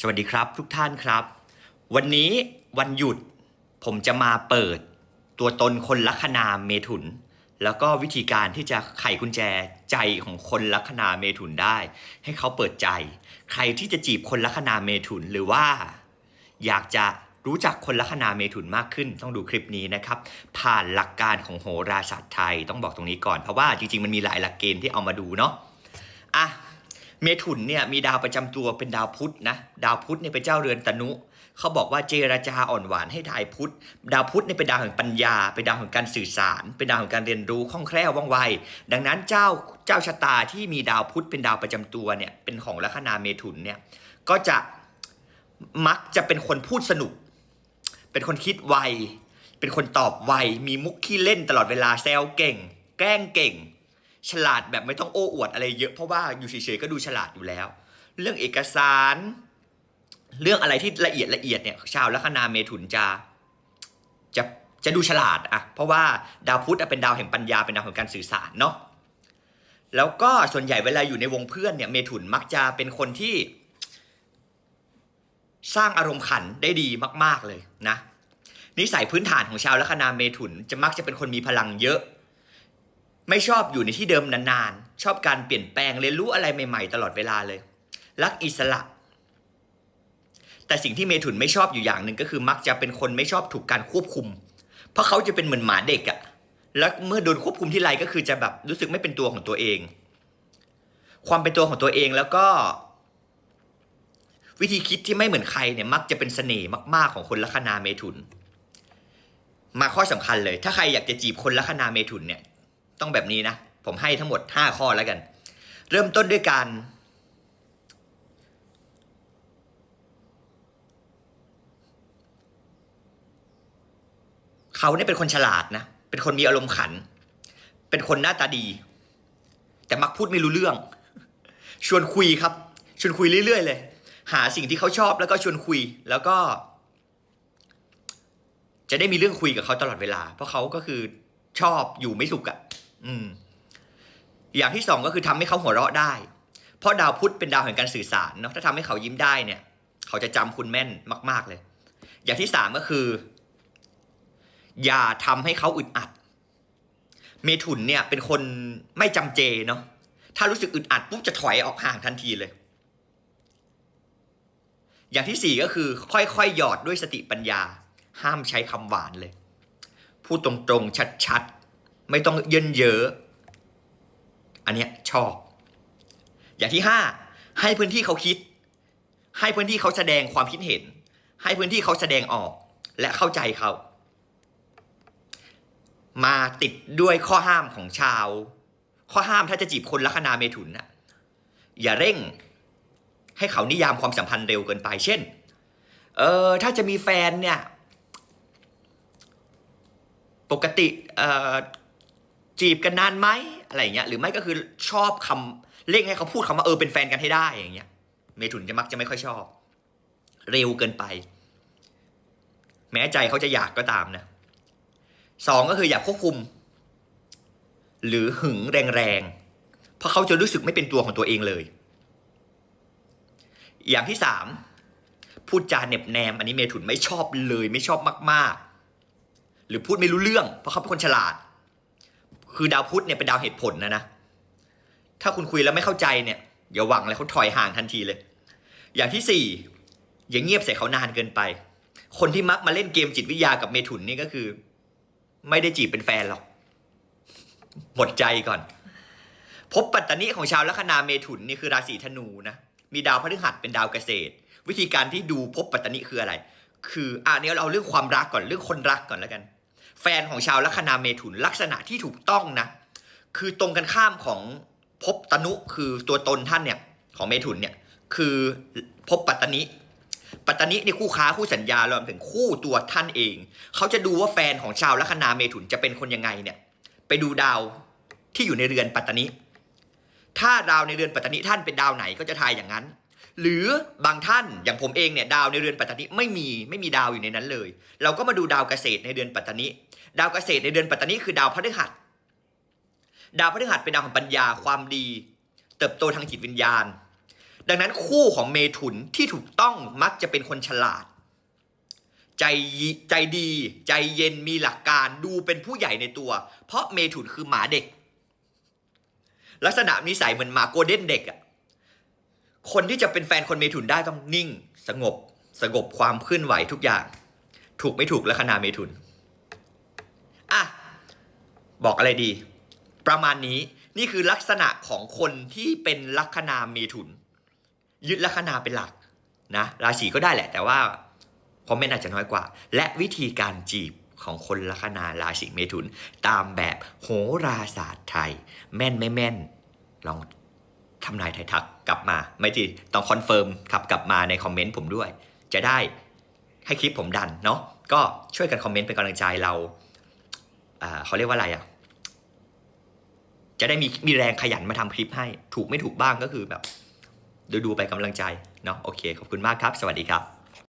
สวัสดีครับทุกท่านครับ วันนี้วันหยุดผมจะมาเปิดตัวตนคนลัคนาเมถุน แล้วก็วิธีการที่จะไขกุญแจใจของคนลัคนาเมถุนได้ ให้เขาเปิดใจ ใครที่จะจีบคนลัคนาเมถุนหรือว่า อยากจะรู้จักคนลัคนาเมถุนมากขึ้น ต้องดูคลิปนี้นะครับ ผ่านหลักการของโหราศาสตร์ไทยต้องบอกตรงนี้ก่อนเพราะว่าจริงๆมันมีหลายหลักเกณฑ์ที่เอามาดูเนาะอะ เมถุนเนี่ยมีดาวประจำตัวเป็นดาวพุธนะดาวพุธเนี่ยเป็นเจ้าเรือนตนุเขาบอกว่าเจรจาอ่อนหวานให้ทายพุธดาวพุธเนี่ยเป็นดาวแห่งปัญญา เป็นดาวแห่งการสื่อสาร เป็นดาวแห่งการเรียนรู้คล่องแคล่วว่องไว ดังนั้นเจ้าเจ้าชะตาที่มีดาวพุธเป็นดาวประจำตัวเนี่ยเป็นของลัคนาเมถุนเนี่ยก็จะมักจะเป็นคนพูดสนุก เป็นคนคิดไว เป็นคนตอบไว มีมุกขี้เล่นตลอดเวลาแซวเก่ง แกล้งเก่ง ฉลาดแบบไม่ต้องโอ้อวดอะไรเยอะเพราะว่าอยู่เฉยๆก็ดูฉลาดอยู่แล้ว เรื่องเอกสาร เรื่องอะไรที่ละเอียดละเอียดเนี่ยชาวลัคนาเมถุนจะจะจะดูฉลาดอะเพราะว่าดาวพุธเป็นดาวแห่งปัญญาเป็นดาวแห่งการสื่อสารเนาะแล้วก็ส่วนใหญ่เวลาอยู่ในวงเพื่อนเนี่ยเมถุนมักจะเป็นคนที่ สร้างอารมณ์ขันได้ดีมาก ๆเลยนะนิสัยพื้นฐานของชาวลัคนาเมถุนจะมักจะเป็นคนมีพลังเยอะ ไม่ชอบอยู่ในที่เดิมนานๆ ชอบการเปลี่ยนแปลงเรียนรู้อะไรใหม่ๆ ตลอดเวลาเลย รักอิสระ แต่สิ่งที่เมถุนไม่ชอบอยู่อย่างหนึ่งก็คือ มักจะเป็นคนไม่ชอบถูกการควบคุม เพราะเขาจะเป็นเหมือนหมาเด็กอะแล้วเมื่อโดนควบคุมที่ไรก็คือจะแบบรู้สึกไม่เป็นตัวของตัวเอง ความเป็นตัวของตัวเองแล้วก็ วิธีคิดที่ไม่เหมือนใครเนี่ยมักจะเป็นเสน่ห์มาก ๆของคนลัคนาเมถุน มาข้อสำคัญเลย ถ้าใครอยากจะจีบคนลัคนาเมถุนเนี่ย ต้องแบบนี้นะ ผมให้ทั้งหมด 5 ข้อแล้วกัน เริ่มต้นด้วยการ เขาเนี่ยเป็นคนฉลาดนะ เป็นคนมีอารมณ์ขัน เป็นคนหน้าตาดี แต่มักพูดไม่รู้เรื่อง ชวนคุยครับ ชวนคุยเรื่อยๆเลย หาสิ่งที่เขาชอบแล้วก็ชวนคุยแล้วก็จะได้มีเรื่องคุยกับเขาตลอดเวลา เพราะเขาก็คือชอบอยู่ไม่สุขอะ่ะ อืม อย่างที่สองก็คือทำให้เขาหัวเราะได้ เพราะดาวพุธเป็นดาวแห่งการสื่อสารเนาะถ้าทำให้เขายิ้มได้เนี่ย เขาจะจำคุณแม่นมาก ๆเลย อย่างที่สามก็คือ อย่าทำให้เขาอึดอัด เมถุนเนี่ยเป็นคนไม่จำเจเนาะถ้ารู้สึกอึดอัดปุ๊บจะถอยออกห่างทันทีเลย อย่างที่สี่ก็คือ ค่อยๆหยอดด้วยสติปัญญา ห้ามใช้คำหวานเลย พูดตรงๆชัดๆ ไม่ต้องเยินเยอะ อันเนี้ยชอบ อย่างที่ห้าให้พื้นที่เขาคิด ให้พื้นที่เขาแสดงความคิดเห็น ให้พื้นที่เขาแสดงออก และเข้าใจเขา มาติดด้วยข้อห้ามของชาว ข้อห้ามถ้าจะจีบคนลัคนาเมถุนน่ะอย่าเร่ง ให้เขานิยามความสัมพันธ์เร็วเกินไป เช่น เออถ้าจะมีแฟนเนี่ย ปกติเอ่อ จีบกันนานไหมอะไรอย่างเงี้ยหรือไม่ก็คือชอบคำเร่งให้เขาพูดคำว่าเออเป็นแฟนกันให้ได้อย่างเงี้ย เมถุนจะมักจะไม่ค่อยชอบ เร็วเกินไป แม้ใจเขาจะอยากก็ตามนะสองก็คืออย่าควบคุม หรือหึงแรงๆเพราะเขาจะรู้สึกไม่เป็นตัวของตัวเองเลย อย่างที่สามพูดจาเหน็บแนม อันนี้เมถุนไม่ชอบเลย ไม่ชอบมาก ๆ หรือพูดไม่รู้เรื่อง เพราะเขาเป็นคนฉลาด คือดาวพุธเนี่ยเป็นดาวเหตุผลนะนะ ถ้าคุณคุยแล้วไม่เข้าใจเนี่ยอย่าหวังเลยเขาถอยห่างทันทีเลย อย่างที่สี่อย่าเงียบใส่เขานานเกินไป คนที่มักมาเล่นเกมจิตวิทยากับเมถุนนี่ก็คือ ไม่ได้จีบเป็นแฟนหรอกหมดใจก่อน พบปัตตานิของชาวลัคนาเมถุนนี่คือราศีธนูนะ มีดาวพฤหัสเป็นดาวเกษตร วิธีการที่ดูพบปัตตานิคืออะไร คืออ่าเนี่ยเราเอาเรื่องความรักก่อนเรื่องคนรักก่อนแล้วกัน แฟนของชาวลัคนาเมถุนลักษณะที่ถูกต้องนะ คือตรงกันข้ามของภพตนุคือตัวตนท่านเนี่ยของเมถุนเนี่ยคือภพปัตตานิปัตตานินี่คู่ค้าคู่สัญญารวมถึงคู่ตัวท่านเอง เขาจะดูว่าแฟนของชาวลัคนาเมถุนจะเป็นคนยังไงเนี่ย ไปดูดาวที่อยู่ในเรือนปัตตานิถ้าดาวในเรือนปัตตานิท่านเป็นดาวไหนก็จะทายอย่างนั้น หรือบางท่านอย่างผมเองเนี่ยดาวในเรือนปัตตานิไม่มีไม่มีดาวอยู่ในนั้นเลย เราก็มาดูดาวเกษตรในเดือนปัตตานิดาวเกษตรในเดือนปัตตานิคือดาวพฤหัส ดาวพฤหัสเป็นดาวของปัญญาความดี เติบโตทางจิตวิญญาณ ดังนั้นคู่ของเมถุนที่ถูกต้องมักจะเป็นคนฉลาด ใจใจดี ใจเย็นมีหลักการดูเป็นผู้ใหญ่ในตัว เพราะเมถุนคือหมาเด็ก ลักษณะนิสัยเหมือนหมาโกลเด้นเด็กอะ คนที่จะเป็นแฟนคนเมถุนได้ต้องนิ่ง สงบ สงบความเคลื่อนไหวทุกอย่าง ถูกไม่ถูกลัคนาเมถุนอะบอกอะไรดี ประมาณนี้นี่คือลักษณะของคนที่เป็นลัคนาเมถุน ยึดลัคนาเป็นหลักนะราศีก็ได้แหละ แต่ว่าคอมเมนต์อาจจะน้อยกว่า และวิธีการจีบของคนลัคนาราศีเมถุน ตามแบบโหราศาสตร์ไทย แม่นไม่แม่น ลอง ทำนายไทยทักกลับมา ไม่จีต้องคอนเฟิร์มขับกลับมาในคอมเมนต์ผมด้วย จะได้ให้คลิปผมดันเนาะก็ช่วยกันคอมเมนต์เป็นกำลังใจเราเขาเรียกว่าอะไรอะ จะได้มีมีแรงขยันมาทำคลิปให้ ถูกไม่ถูกบ้างก็คือแบบ ดูดูไปกำลังใจเนาะโอเค ขอบคุณมากครับ สวัสดีครับ